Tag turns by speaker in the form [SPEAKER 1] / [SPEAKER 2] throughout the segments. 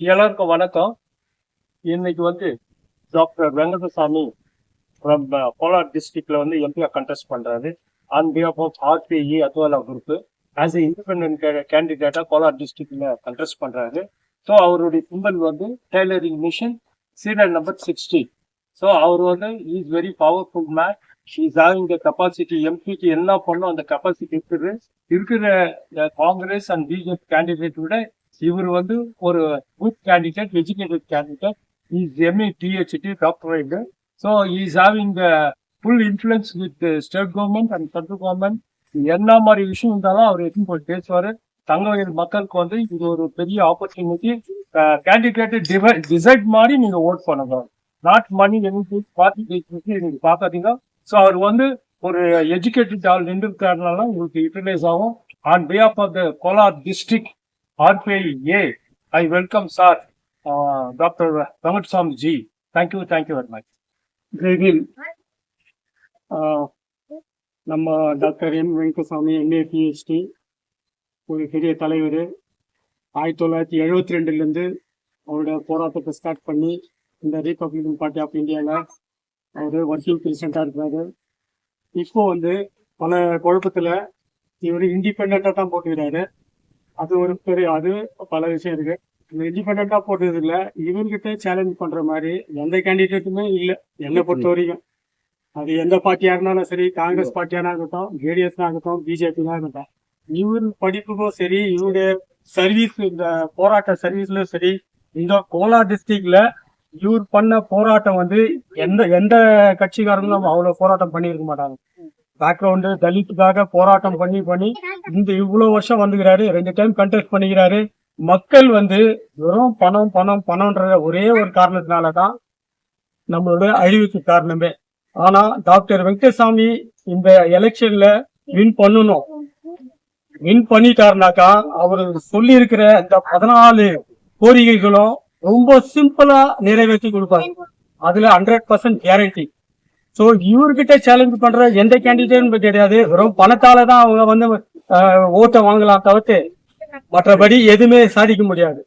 [SPEAKER 1] எல்லாருக்கும் வணக்கம். இன்னைக்கு வந்து doctor Venkatasamy from uh, Kolar டிஸ்ட்ரிக்ட்ல வந்து எம்பியா கண்டெஸ்ட் பண்றாரு. On behalf of RPI Athawale group as a independent கேண்டிடேட்டா Kolar டிஸ்ட்ரிக்ட்ல கண்டெஸ்ட் பண்றாரு. ஸோ அவருடைய சிம்பல் வந்து tailoring machine serial number sixty so அவர் வந்து is very powerful man is having the capacity எம்பிக்கு என்ன பண்ணும் அந்த கெப்பாசிட்டி இருக்குது. இருக்கிற காங்கிரஸ் அண்ட் பிஜேபி கேண்டிடேட் விட இவர் வந்து ஒரு good candidate educated candidate is MA DHT doctorate so is having the full influence with state government and central government என்ன மாதிரி விஷயம் இருந்தாலும் அவர் எதுவும் போய் பேசுவார். தங்கவயல் மக்களுக்கு வந்து இது ஒரு பெரிய ஆப்பர்ச்சுனிட்டி கேண்டிடேட் டிசைட் மாதிரி நீங்கள் ஓட் பண்ணுங்க. நாட் மணி எனக்கு பார்த்து நீங்கள் பார்க்காதீங்க. ஸோ அவர் வந்து ஒரு எஜுகேட்டட் ஆள் நின்று இருக்காருனால உங்களுக்கு யூட்டிலைஸ் ஆகும். On behalf of the Kolar district RPI A. I welcome sir doctor Venkatswamy ji thank you thank you
[SPEAKER 2] very much ஜெய்ஹிந்த் நம்ம doctor M Venkatasamy MA PhD ஒரு பெரிய தலைவர். ஆயிரத்தி தொள்ளாயிரத்தி எழுபத்தி ரெண்டுலேருந்து அவரோட போராட்டத்தை ஸ்டார்ட் பண்ணி இந்த ரீபப்ளிகன் பார்ட்டி ஆஃப் இந்தியாவில் அவர் ஒர்க்கிங் பிரசிடெண்ட்டாக இருக்கிறாரு இப்போ வந்து பல குழப்பத்தில் இவர் இண்டிபெண்ட்டாக தான் போட்டுக்கிறாரு. அது ஒரு பெரிய அது பல விஷயம் இருக்கு. இந்த இண்டிபெண்டா போட்டது இல்ல. இவர்கிட்ட சேலஞ்ச் பண்ற மாதிரி எந்த கேண்டிடேட்டுமே இல்ல. என்னை பொறுத்த வரைக்கும் அது எந்த பார்ட்டியா இருந்தாலும் சரி காங்கிரஸ் பார்ட்டியானா இருக்கட்டும் ஜேடிஎஸ் ஆகட்டும் பிஜேபி இருக்கட்டும் இவர் படிப்புக்கும் சரி இவருடைய சர்வீஸ் இந்த போராட்ட சர்வீஸ்லயும் சரி இந்த கோலார் டிஸ்ட்ரிக்ட்ல இவர் பண்ண போராட்டம் வந்து எந்த எந்த கட்சிக்காரங்களும் அவ்வளவு போராட்டம் பண்ணியிருக்க மாட்டாங்க. பேக்ரவுண்டு தலித்துக்காக போராட்டம் பண்ணி பண்ணி இந்த இவ்வளவு வருஷம் வந்துக்கிறாரு ரெண்டு டைம் கண்டெஸ்ட் பண்ணிக்கிறாரு. மக்கள் வந்து வெறும் பணம் பணம் பணம்ன்ற ஒரே ஒரு காரணத்தினால தான் நம்மளோட அழிவுக்கு காரணமே. ஆனா டாக்டர் வெங்கடசாமி இந்த எலெக்ஷன்ல வின் பண்ணணும். வின் பண்ணிட்டாருனாக்கா அவர் சொல்லி இருக்கிற இந்த பதினாலு கோரிக்கைகளும் ரொம்ப சிம்பிளா நிறைவேற்றி கொடுப்பாரு. அதுல ஹண்ட்ரட் பர்சன்ட் கேரண்டி ஸோ இவர்கிட்ட சேலஞ்ச் பண்ற எந்த கேண்டிடேட்டும் கிடையாது வெறும் பணத்தால தான் அவங்க வந்து ஓட்டை வாங்கலாம் தவிர்த்து மற்றபடி எதுவுமே சாதிக்க முடியாது.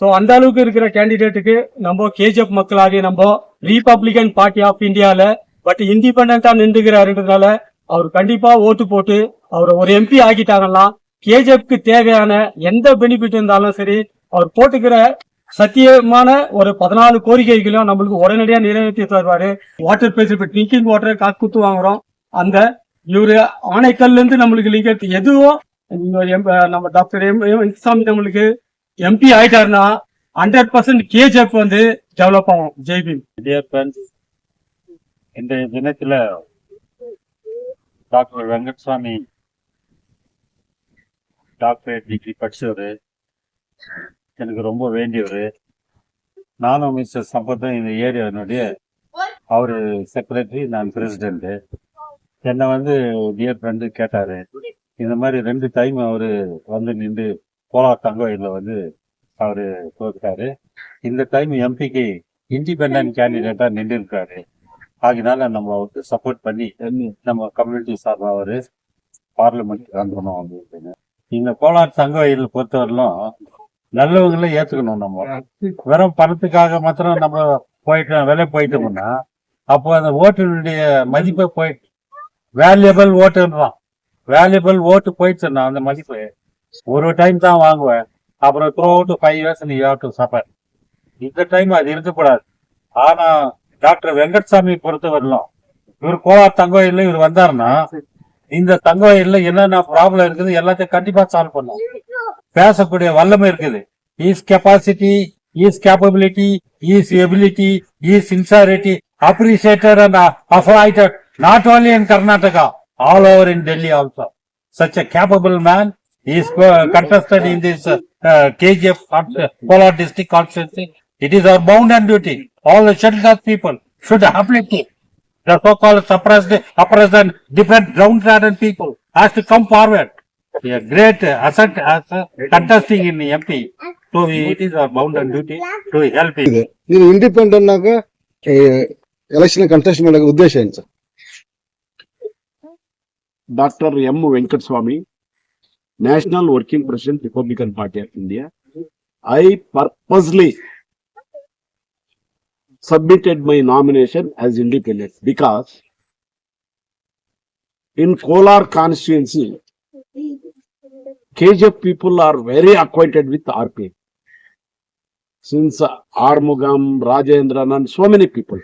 [SPEAKER 2] சோ அந்த அளவுக்கு இருக்கிற கேண்டிடேட்டுக்கு நம்ம கேஜிஎஃப் மக்களாகிய நம்ம ரீபப்ளிகன் பார்ட்டி ஆஃப் இந்தியால பட் இண்டிபெண்டா நின்றுகிறாருன்றதுனால அவர் கண்டிப்பா ஓட்டு போட்டு அவரை ஒரு எம்பி ஆக்கிட்டாங்கன்னா கேஜிஎஃப்க்கு தேவையான எந்த பெனிஃபிட் இருந்தாலும் சரி அவர் போட்டுக்கிற சத்தியமான ஒரு பதினாலு கோரிக்கைகளும் நம்மளுக்கு உடனடியாக நிறைவேற்றி தருவாரு. வாட்டர் ஃபெசிலிட்டி ட்ரிங்கிங் வாட்டர் காசு குத்து வாங்குறோம். அந்த இவரு ஆணைக்கல்ல இருந்து நம்மளுக்கு லிங்க் எதுவும் எம்- நம்ம டாக்டர் எம் எம் நம்மளுக்கு எம்பி ஆயிட்டாருன்னா ஹண்ட்ரட் பர்சன்ட் கேஜிஎஃப் வந்து டெவலப் ஆகும். ஜெய்பீம்
[SPEAKER 3] டியர் ஃப்ரெண்ட்ஸ் இன்றைய தினத்தில் டாக்டர் வெங்கட்சாமி டாக்டரேட் டிகிரி படிச்சவர் எனக்கு ரொம்ப வேண்டியவர். நானும் மிஸ்டர் சம்பத்தும் இந்த ஏரியாவினுடைய அவர் செக்ரட்டரி நான் பிரசிடென்ட்டு. என்னை வந்து டியர் ஃப்ரெண்டு கேட்டார். இந்த மாதிரி ரெண்டு டைம் அவர் வந்து நின்று போலார் இதில் வந்து அவர் தோற்றாரு இந்த டைம் எம்பிக்கு இண்டிபெண்ட் கேண்டிடேட்டாக நின்று இருக்காரு ஆகினால நம்ம அவருக்கு சப்போர்ட் பண்ணி நம்ம கம்யூனிட்டி சார்பாக அவர் பார்லிமெண்ட் வந்துடணும் அப்படின்னு. இந்த கோலார் தங்க வயல் பொறுத்தவரையிலும் நல்லவங்கள ஏத்துக்கணும் நம்ம. வெறும் பணத்துக்காக மாத்திரம் நம்ம போயிட்டு விலை போயிட்டோம்னா அப்போ அந்த ஓட்டினுடைய மதிப்பை போயிட்டு வேல்யூபிள் ஓட்டுன்றான் வேல்யூபிள் ஓட்டு போயிடுச்சுன்னா அந்த மதிப்பு ஒரு டைம் தான் வாங்குவேன். அப்புறம் throw out five years need to suffer இந்த டைம் அது இருக்கக்கூடாது. ஆனா டாக்டர் வெங்கட்சாமி பொறுத்த வரலாம் இவர் கோவா தங்கவயல்ல இவர் வந்தாருன்னா இந்த தங்கவயல்ல என்னென்ன ப்ராப்ளம் இருக்குது எல்லாத்தையும் கண்டிப்பா சால்வ் பண்ணும் பேசக்கூடிய வல்லமை இருக்குது is capacity is capability is ability is sincerity appreciated and affected not only in Karnataka all over in Delhi also such a capable man. He is uh, contested in this uh, uh, KGF cons- Kolar district constituency. It is our bound and duty. All the scheduled caste people should uplift it. The so-called suppressed, oppressed and different downtrodden people has to come forward. a great asset as a contesting in MP. So we, it is our bound and duty to help him.
[SPEAKER 4] ನೀನು independent ನಾಗ election contest ಮಾಡೋ ಉದ್ದೇಶ ಏನು sir
[SPEAKER 5] doctor M Venkataswamy National Working President Republican Party of India. I purposely submitted my nomination as independent because in Kolar constituency, KJP people are very acquainted with RP. Since Armugam, Rajendran and so many people.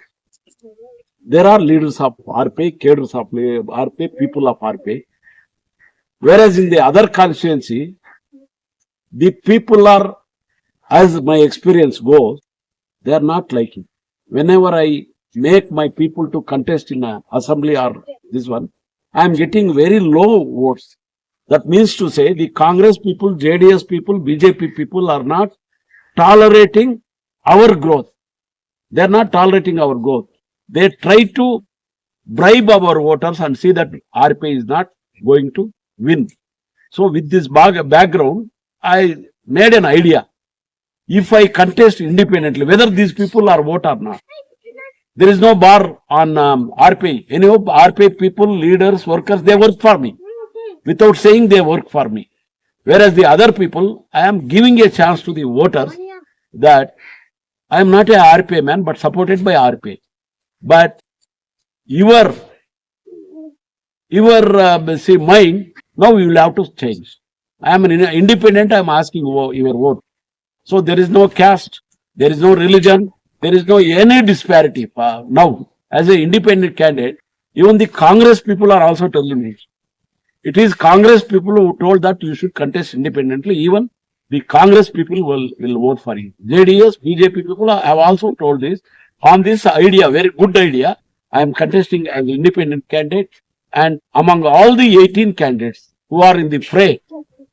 [SPEAKER 5] There are leaders of RP, cadres of RP, people of RP. Whereas in the other constituency, the people are, as my experience goes, they are not liking. Whenever I make my people to contest in a assembly or this one, I am getting very low votes. That means to say the Congress people, JDS people, BJP people are not tolerating our growth. They are not tolerating our growth. They try to bribe our voters and see that RP is not going to win. So with this background, I made an idea. If I contest independently, whether these people are vote or not, there is no bar on um, RP. Any of RP people, leaders, workers, they work for me without saying they work for me. Whereas the other people, I am giving a chance to the voters that I am not a RP man, but supported by RP. But your your uh, say mind now you will have to change. I am an independent. I am asking your vote. So there is no caste, there is no religion, there is no any disparity. Uh, now, as an independent candidate, even the Congress people are also telling me. It is Congress people who told that you should contest independently. Even the Congress people will, will vote for you. JDS, BJP people have also told this. On this idea, very good idea, I am contesting as independent candidate. And among all the 18 candidates who are in the fray,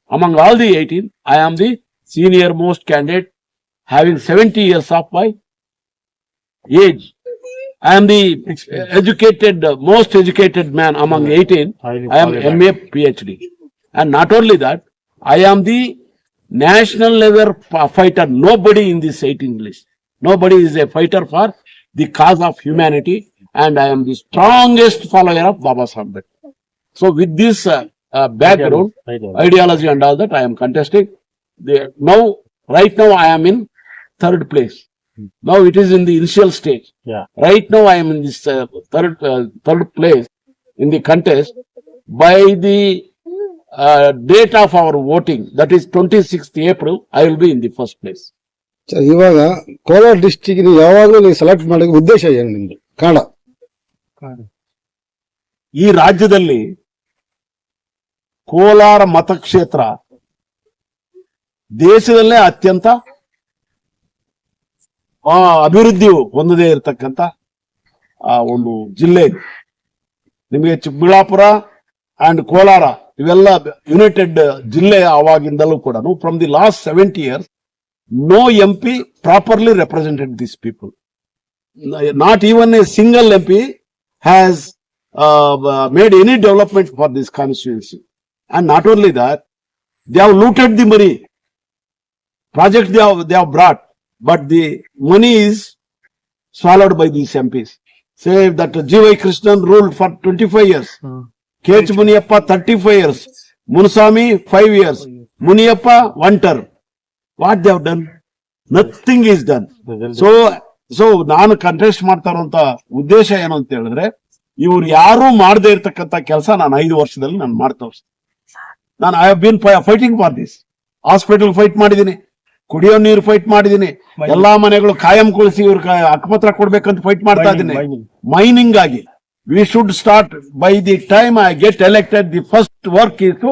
[SPEAKER 5] among all the 18, I am the senior most candidate having 70 years of my age. I am the educated, uh, most educated man among 18. I am. MA PhD. And not only that, I am the national level fighter. Nobody in this 18 list. Nobody is a fighter for the cause of humanity. And I am the strongest follower of Baba Sahib So with this uh, uh, background, ideology and all that, I am contesting. The, now, right now I am in third place. Now it is in the initial stage.
[SPEAKER 3] Yeah.
[SPEAKER 5] Right now I am in this uh, third, uh, third place in the contest. By the uh, date of our voting, that is 26th April, I will be in the first place.
[SPEAKER 4] Sir ಇವಾಗ Kolar district ಯಾವಾಗಲೂ ನೀವು select ಮಾಡೋಕೆ ಉದ್ದೇಶ ಏನು ನಿಮ್ದು ಕಾರಣ
[SPEAKER 5] ಈ ರಾಜ್ಯದಲ್ಲಿ ಕೋಲಾರ ಮತಕ್ಷೇತ್ರ ದೇಶದಲ್ಲೇ ಅತ್ಯಂತ ಆ ಅಭಿವೃದ್ಧಿಯು ಹೊಂದದೇ ಇರತಕ್ಕಂತ ಆ ಒಂದು ಜಿಲ್ಲೆ ನಿಮಗೆ ಚಿಕ್ಕಬಳ್ಳಾಪುರ ಅಂಡ್ ಕೋಲಾರ ಇವೆಲ್ಲ ಯುನೈಟೆಡ್ ಜಿಲ್ಲೆ ಆವಾಗಿಂದಲೂ ಕೂಡ from the last seventy years no M P properly represented this people not even a single M P has made any development for this constituency and not only that they have looted the money project they have they have brought but the money is swallowed by these MPs. Say that G.Y. Krishnan ruled for 25 years. K.H. Muniyappa 35 years. Munusami 5 years. Muniyappa 1 term. What they have done? Nothing is done. So, so, ನಾನು contest ಮಾಡ್ತಾ ಇರುವಂತ ಉದ್ದೇಶ ಏನು ಅಂತ ಹೇಳಿದ್ರೆ ಇವ್ರು ಯಾರು ಮಾಡದೇ ಇರ್ತಕ್ಕಂತ ಕೆಲಸ ನಾನು ಐದು ವರ್ಷದಲ್ಲಿ ನಾನು ಮಾಡ್ತಾ ನಾನು I bin fighting for this hospital fight ಮಾಡಿದೀನಿ ಕುಡಿಯೋ ನೀರು ಫೈಟ್ ಮಾಡಿದೀನಿ. ಎಲ್ಲಾ ಮನೆಗಳು ಕಾಯಂ ಕಾಯಂಗೊಳಿಸಿ ಇವ್ರ ಅಕ್ಕಪತ್ರ ಕೊಡ್ಬೇಕಂತ ಫೈಟ್ ಮಾಡ್ತಾ ಇದ್ದೀನಿ. ಮೈನಿಂಗ್. ಆಗಿ. We should start by the time I get elected the first work is to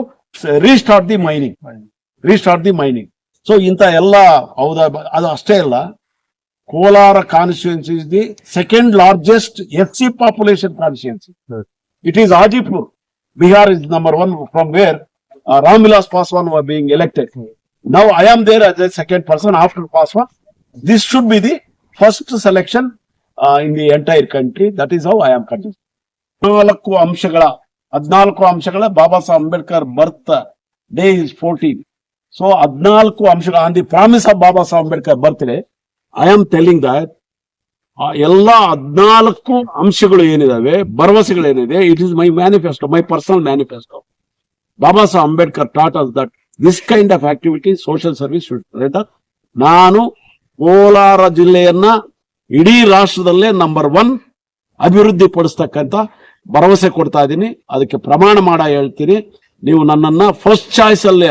[SPEAKER 5] restart the mining. Restart the mining so ಇಂತ ಎಲ್ಲ ಹೌದಾ ಅದು ಅಷ್ಟೇ ಅಲ್ಲ. Kolar constituency is the second largest S C
[SPEAKER 3] population
[SPEAKER 5] constituency it is Hajipur Bihar is number one from where Ram Vilas Paswan being elected. Now I am there as a second person after Paswan. This should be the first selection uh, in the entire country. That is how I am. ಹದಿನಾಲ್ಕು ಅಂಶಗಳ ಹದಿನಾಲ್ಕು ಅಂಶಗಳ Baba Saheb Ambedkar birthday is fourteen so ಹದಿನಾಲ್ಕು ಅಂಶಗಳ on the promise of Baba Saheb Ambedkar birthday I am telling that ಎಲ್ಲ ಹದಿನಾಲ್ಕು ಅಂಶಗಳು ಏನಿದಾವೆ ಭರವಸೆಗಳು ಏನಿದೆ it is my manifesto my personal manifesto Baba Saheb Ambedkar taught us that this kind of activity social service ನಾನು ಕೋಲಾರ ಜಿಲ್ಲೆಯನ್ನ ಇಡೀ ರಾಷ್ಟ್ರದಲ್ಲೇ number one ಅಭಿವೃದ್ಧಿ ಪಡಿಸ್ತಕ್ಕಂಥ ಭರವಸೆ ಕೊಡ್ತಾ ಇದ್ದೀನಿ ಅದಕ್ಕೆ ಪ್ರಮಾಣ ಮಾಡ ಹೇಳ್ತೀನಿ. ನೀವು ನನ್ನನ್ನ ಫಸ್ಟ್ ಚಾಯ್ಸ್ ಅಲ್ಲೇ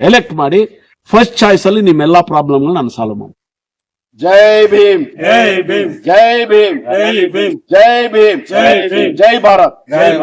[SPEAKER 5] ಎಲೆಕ್ಟ್ ಮಾಡಿ ಫಸ್ಟ್ ಚಾಯ್ಸ್ ಅಲ್ಲಿ ನಿಮ್ಮೆಲ್ಲಾ ಪ್ರಾಬ್ಲಮ್ ನಾನು ಸಾಲ್ವ್ ಮಾಡಿ ಭೀಮ್.
[SPEAKER 1] ಜೈ ಭೀಮ್.
[SPEAKER 5] ಜೈ ಭೀಮ್.
[SPEAKER 1] ಜೈ ಭೀಮ್.
[SPEAKER 5] ಜೈ ಭೀಮ್.
[SPEAKER 1] ಜೈ ಭಾರತ್.
[SPEAKER 5] ಜೈ